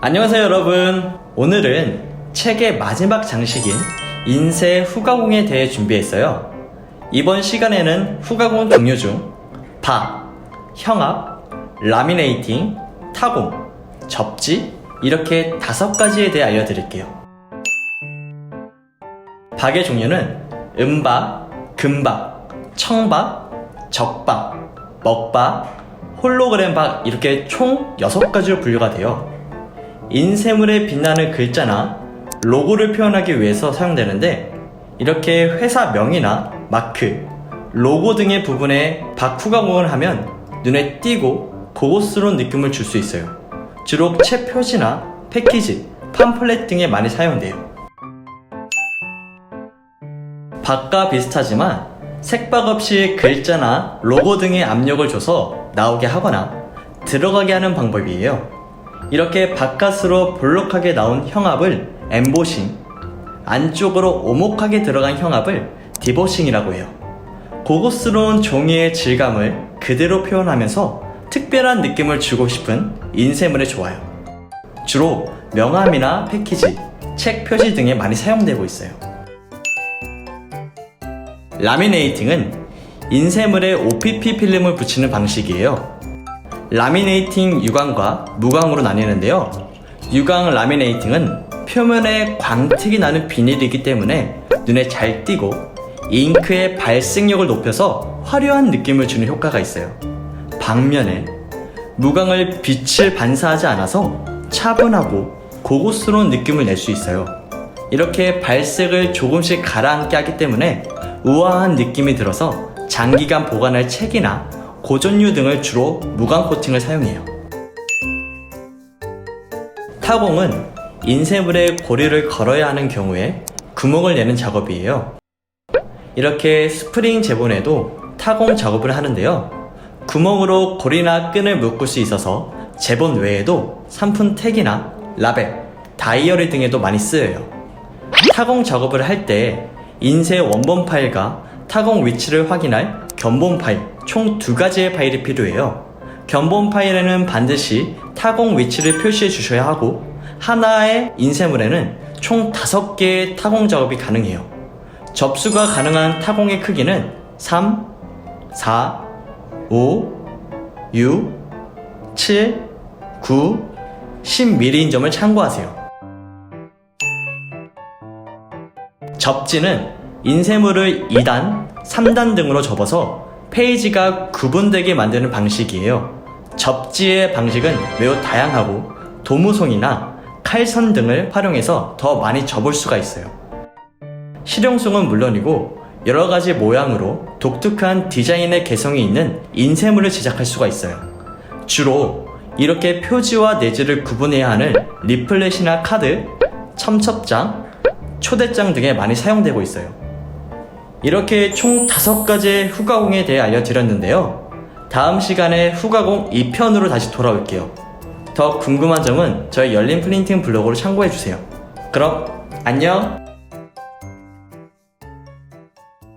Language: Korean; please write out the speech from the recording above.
안녕하세요 여러분. 오늘은 책의 마지막 장식인 인쇄 후가공에 대해 준비했어요. 이번 시간에는 후가공 종류 중 박, 형압, 라미네이팅, 타공, 접지 이렇게 다섯 가지에 대해 알려드릴게요. 박의 종류는 음박, 금박, 청박, 적박, 먹박, 홀로그램박 이렇게 총 6가지로 분류가 돼요 인쇄물에 빛나는 글자나 로고를 표현하기 위해서 사용되는데 이렇게 회사 명이나 마크, 로고 등의 부분에 박후가공을 하면 눈에 띄고 고급스러운 느낌을 줄 수 있어요. 주로 책 표지나 패키지, 팜플렛 등에 많이 사용돼요. 박과 비슷하지만 색박 없이 글자나 로고 등의 압력을 줘서 나오게 하거나 들어가게 하는 방법이에요. 이렇게 바깥으로 볼록하게 나온 형압을 엠보싱, 안쪽으로 오목하게 들어간 형압을 디보싱이라고 해요. 고급스러운 종이의 질감을 그대로 표현하면서 특별한 느낌을 주고 싶은 인쇄물에 좋아요. 주로 명함이나 패키지, 책 표지 등에 많이 사용되고 있어요. 라미네이팅은 인쇄물에 OPP 필름을 붙이는 방식이에요. 라미네이팅 유광과 무광으로 나뉘는데요. 유광 라미네이팅은 표면에 광택이 나는 비닐이기 때문에 눈에 잘 띄고 잉크의 발색력을 높여서 화려한 느낌을 주는 효과가 있어요. 반면에 무광을 빛을 반사하지 않아서 차분하고 고급스러운 느낌을 낼 수 있어요. 이렇게 발색을 조금씩 가라앉게 하기 때문에 우아한 느낌이 들어서 장기간 보관할 책이나 고전류 등을 주로 무광 코팅을 사용해요. 타공은 인쇄물에 고리를 걸어야 하는 경우에 구멍을 내는 작업이에요. 이렇게 스프링 제본에도 타공 작업을 하는데요. 구멍으로 고리나 끈을 묶을 수 있어서 제본 외에도 상품 택이나 라벨, 다이어리 등에도 많이 쓰여요. 타공 작업을 할 때 인쇄 원본 파일과 타공 위치를 확인할 견본 파일 총 두 가지의 파일이 필요해요. 견본 파일에는 반드시 타공 위치를 표시해 주셔야 하고 하나의 인쇄물에는 총 다섯 개의 타공 작업이 가능해요. 접수가 가능한 타공의 크기는 3, 4, 5, 6, 7, 9, 10mm인 점을 참고하세요. 접지는 인쇄물을 2단, 3단 등으로 접어서 페이지가 구분되게 만드는 방식이에요. 접지의 방식은 매우 다양하고 도무송이나 칼선 등을 활용해서 더 많이 접을 수가 있어요. 실용성은 물론이고 여러 가지 모양으로 독특한 디자인의 개성이 있는 인쇄물을 제작할 수가 있어요. 주로 이렇게 표지와 내지를 구분해야 하는 리플렛이나 카드, 첨첩장, 초대장 등에 많이 사용되고 있어요. 이렇게 총 다섯 가지의 후가공에 대해 알려드렸는데요. 다음 시간에 후가공 2편으로 다시 돌아올게요. 더 궁금한 점은 저희 열린 프린팅 블로그로 참고해주세요. 그럼 안녕!